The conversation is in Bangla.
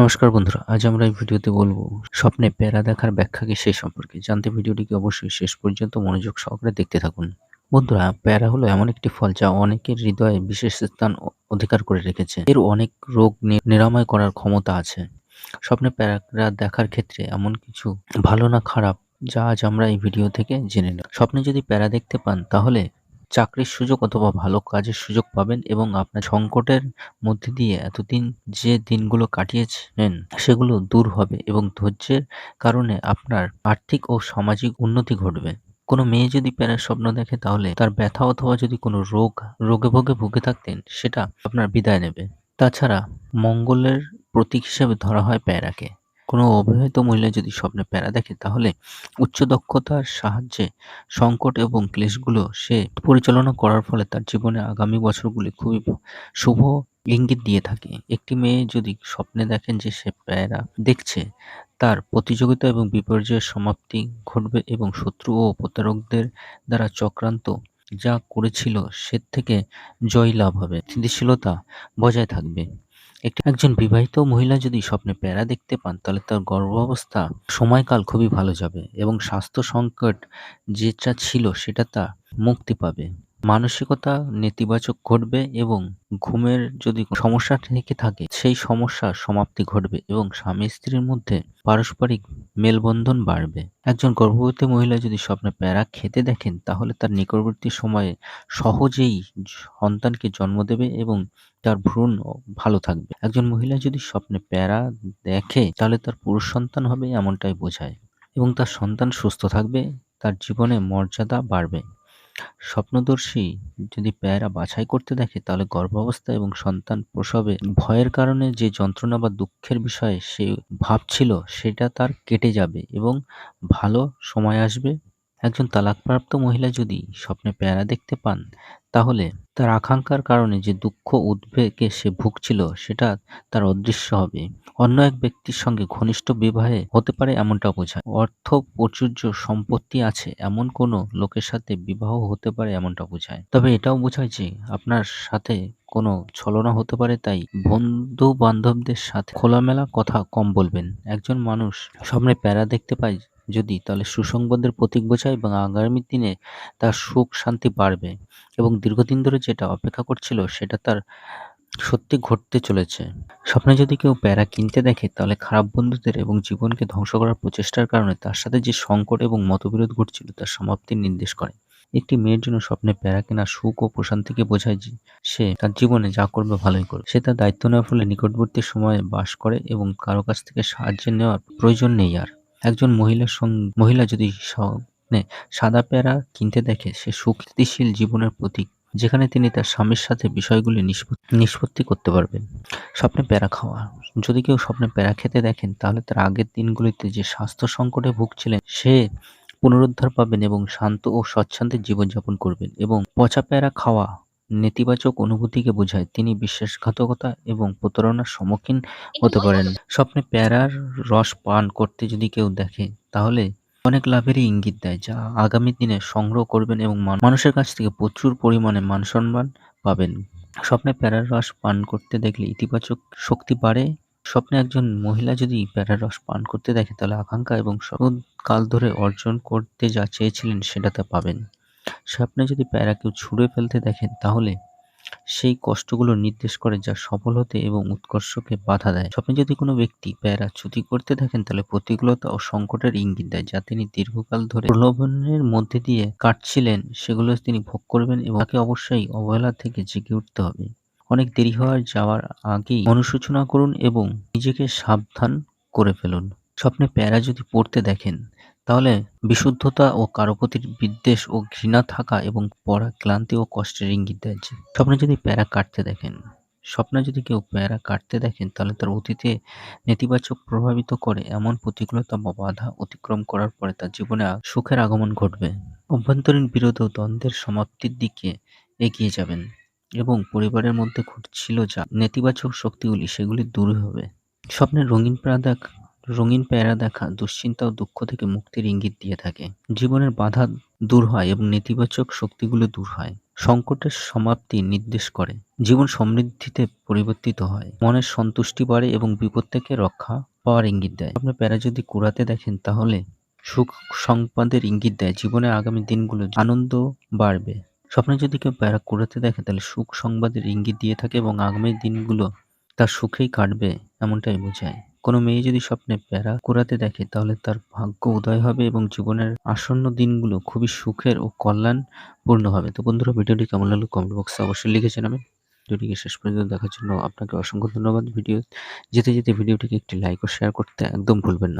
নমস্কার বন্ধুরা, আজ আমরা এই ভিডিওতে বলব স্বপ্নে প্যারা দেখার ব্যাখ্যা কি সেই সম্পর্কে। জানতে ভিডিওটিকে অবশ্যই শেষ পর্যন্ত মনোযোগ সহকারে দেখতে থাকুন। বন্ধুরা, প্যারা হলো এমন একটি ফল যা অনেকের হৃদয়ে বিশেষ স্থান অধিকার করে রেখেছে। এর অনেক রোগ নিরাময় করার ক্ষমতা আছে। স্বপ্নে প্যারা দেখার ক্ষেত্রে এমন কিছু ভালো না খারাপ, যা আজ আমরা এই ভিডিও থেকে জেনে নেব। স্বপ্নে যদি প্যারা দেখতে পান, তাহলে চাকরির সুযোগ অথবা ভালো কাজের সুযোগ পাবেন এবং আপনার সংকটের মধ্যে দিয়ে এতদিন যে দিনগুলো কাটিয়েছেন সেগুলো দূর হবে এবং ধৈর্যের কারণে আপনার আর্থিক ও সামাজিক উন্নতি ঘটবে। কোনো মেয়ে যদি প্যারার স্বপ্ন দেখে তাহলে তার ব্যথা অথবা যদি কোনো রোগ, রোগে ভোগে ভুগে থাকতেন সেটা আপনার বিদায় নেবে। তাছাড়া মঙ্গলের প্রতীক হিসেবে ধরা হয় প্যারাকে। কোনো অবিবাহিত মহিলা যদি স্বপ্নে প্যারা দেখে, তাহলে উচ্চ দক্ষতার সাহায্যে সংকট এবং ক্লেশগুলো সে পরিচালনা করার ফলে তার জীবনে আগামী বছরগুলি খুবই শুভ ইঙ্গিত দিয়ে থাকে। একটি মেয়ে যদি স্বপ্নে দেখেন যে সে প্যারা দেখছে, তার প্রতিযোগিতা এবং বিপর্যয়ের সমাপ্তি ঘটবে এবং শত্রু ও প্রতারকদের দ্বারা চক্রান্ত যা করেছিল, সে থেকে জয় লাভ হবে। স্থিতিশীলতা বজায় থাকবে। একজন বিবাহিত মহিলা যদি স্বপ্নে প্যারা দেখতে পান, তাহলে তার গর্ভাবস্থা সময়কাল খুবই ভালো যাবে এবং স্বাস্থ্য সংকট যেটা ছিল সেটা তা মুক্তি পাবে। মানসিকতা নেতিবাচক ঘটবে এবং ঘুমের যদি সমস্যা থেকে থাকে, সেই সমস্যার সমাপ্তি ঘটবে এবং স্বামী স্ত্রীর মধ্যে পারস্পরিক মেলবন্ধন বাড়বে। একজন গর্ভবতী মহিলা যদি স্বপ্নে প্যারা খেতে দেখেন, তাহলে তার নিকটবর্তী সময়ে সহজেই সন্তানকে জন্ম দেবে এবং তার ভ্রূণ ভালো থাকবে। একজন মহিলা যদি স্বপ্নে প্যারা দেখে, তাহলে তার পুরুষ সন্তান হবে এমনটাই বোঝায় এবং তার সন্তান সুস্থ থাকবে, তার জীবনে মর্যাদা বাড়বে। স্বপ্নদর্শী যদি পেয়ারা বাছাই করতে দেখে, তাহলে গর্ভাবস্থা এবং সন্তান প্রসবে ভয়ের কারণে যে যন্ত্রণা বা দুঃখের বিষয়ে সে ভাবছিল, সেটা তার কেটে যাবে এবং ভালো সময় আসবে। একজন তালাকপ্রাপ্ত মহিলা যদি স্বপ্নে প্যারা দেখতে পান, তাহলে তার আকাঙ্ক্ষার কারণে যে দুঃখ উদ্বেগে সে ভুগছিল, সেটা তার অদৃশ্য হবে। অন্য এক ব্যক্তির সঙ্গে ঘনিষ্ঠ বিবাহে হতে পারে এমনটা বোঝায়। অর্থ, প্রাচুর্য, সম্পত্তি আছে, এমন কোনো লোকের সাথে বিবাহ হতে পারে এমনটা বোঝায়। তবে এটাও বোঝায় যে আপনার সাথে কোনো ছলনা হতে পারে, তাই বন্ধু বান্ধবদের সাথে খোলামেলা কথা কম বলবেন। একজন মানুষ স্বপ্নে প্যারা দেখতে পায় যদি, তাহলে সুসংবাদের প্রতীক বোঝায় এবং আগামী দিনে তার সুখ, শান্তি বাড়বে এবং দীর্ঘদিন ধরে যেটা অপেক্ষা করছিল সেটা তার সত্যি ঘটতে চলেছে। স্বপ্নে যদি কেউ প্যারা কিনতে দেখে, তাহলে খারাপ বন্ধুদের এবং জীবনকে ধ্বংস করার প্রচেষ্টার কারণে তার সাথে যে সংকট এবং মতবিরোধ ঘটছিল তার সমাপ্তির নির্দেশ করে। একটি মেয়ের জন্য স্বপ্নে প্যারা কেনা সুখ ও প্রশান্তিকে বোঝায় যে সে তার জীবনে যা করবে ভালোই করবে। সে তার দায়িত্ব নেওয়ার ফলে নিকটবর্তী সময়ে বাস করে এবং কারও কাছ থেকে সাহায্য নেওয়ার প্রয়োজন নেই আর। একজন মহিলার সঙ্গে মহিলা যদি স্বপ্নে সাদা প্যারা কিনতে দেখে, সে সুস্থিতিশীল জীবনের প্রতীক, যেখানে তিনি তার স্বামীর সাথে বিষয়গুলি নিষ্পত্তি করতে পারবেন। স্বপ্নে প্যারা খাওয়া। যদি কেউ স্বপ্নে প্যারা খেতে দেখেন, তাহলে তার আগের দিনগুলিতে যে স্বাস্থ্য সংকটে ভুগছিলেন, সে পুনরুদ্ধার পাবেন এবং শান্ত ও স্বচ্ছন্দের জীবনযাপন করবেন এবং পচা প্যারা খাওয়া নেতিবাচক অনুভূতিকে বোঝায়। তিনি বিশ্বাসঘাতকতা এবং প্রতারণার সম্মুখীন হতে পারেন। স্বপ্নে প্যারার রস পান করতে যদি কেউ দেখে, তাহলে অনেক লাভেরই ইঙ্গিত দেয়, যা আগামী দিনে সংগ্রহ করবেন এবং মান- মানুষের কাছ থেকে প্রচুর পরিমাণে মান সম্মান পাবেন। স্বপ্নে প্যারার রস পান করতে দেখলে ইতিবাচক শক্তি বাড়ে। স্বপ্নে একজন মহিলা যদি প্যারার রস পান করতে দেখে, তাহলে আকাঙ্ক্ষা এবং কাল ধরে অর্জন করতে যা চেয়েছিলেন, সেটা তা পাবেন। স্বপ্নে যদি প্যারা কেউ ছুঁড়ে ফেলতে দেখেন, তাহলে সেই কষ্টগুলো নির্দেশ করে যা সফল হতে এবং উৎকর্ষকে বাধা দেয়। স্বপ্নে যদি কোনো ব্যক্তি প্যারা চ্যুতি করতে থাকেন তাহলে প্রতিকূলতা ও সংকটের ইঙ্গিত দেয়, যা তিনি দীর্ঘকাল ধরে প্রলোভনের মধ্যে দিয়ে কাটছিলেন, সেগুলো তিনি ভোগ করবেন এবং তাকে অবশ্যই অবহেলা থেকে জেগে উঠতে হবে। অনেক দেরি হওয়ার যাওয়ার আগেই অনুশোচনা করুন এবং নিজেকে সাবধান করে ফেলুন। স্বপ্নে প্যারা যদি পড়তে দেখেন তাহলে বিশুদ্ধতা ও কারও প্রতি বিদ্বেষ ও ঘৃণা থাকা এবং পড়া ক্লান্তি ও কষ্টের ইঙ্গিত দেয় স্বপ্নে যদি প্যারা কাটতে দেখেন, স্বপ্নে যদি কেউ প্যারা কাটতে দেখেন, তাহলে তার অতীতে নেতিবাচক প্রভাবিত করে এমন প্রতিকূলতা বা বাধা অতিক্রম করার পরে তার জীবনে সুখের আগমন ঘটবে। অভ্যন্তরীণ বিরোধ ও দ্বন্দ্বের সমাপ্তির দিকে এগিয়ে যাবেন এবং পরিবারের মধ্যে ঘটছিল যা নেতিবাচক শক্তিগুলি সেগুলি দূর হবে। স্বপ্নের রঙিন প্যারা দেখা রঙিন প্যারা দেখা দুশ্চিন্তা ও দুঃখ থেকে মুক্তির ইঙ্গিত দিয়ে থাকে। জীবনের বাধা দূর হয় এবং নেতিবাচক শক্তিগুলো দূর হয়। সংকটের সমাপ্তি নির্দেশ করে। জীবন সমৃদ্ধিতে পরিবর্তিত হয়। মনের সন্তুষ্টি বাড়ে এবং বিপদ থেকে রক্ষা পাওয়ার ইঙ্গিত দেয়। আপনি প্যারা যদি কুড়াতে দেখেন, তাহলে সুখ সংবাদের ইঙ্গিত দেয়। জীবনে আগামী দিনগুলো আনন্দ বাড়বে। স্বপ্নে যদি কেউ প্যারা কুড়াতে দেখে, তাহলে সুখ সংবাদের ইঙ্গিত দিয়ে থাকে এবং আগামী দিনগুলো তার সুখেই কাটবে, এমনটাই বোঝায়। কোনো মেয়ে যদি স্বপ্নে প্যারা কুড়াতে দেখে, তাহলে তার ভাগ্য উদয় হবে এবং জীবনের আসন্ন দিনগুলো খুবই সুখের ও কল্যাণ পূর্ণ হবে। তো বন্ধুরা, ভিডিওটি কেমন লাগল কমেন্ট বক্সে অবশ্যই লিখেছেন আমি ভিডিওটিকে শেষ পর্যন্ত দেখার জন্য আপনাকে অসংখ্য ধন্যবাদ। ভিডিও যেতে যেতে ভিডিওটিকে একটি লাইক ও শেয়ার করতে একদম ভুলবেন না।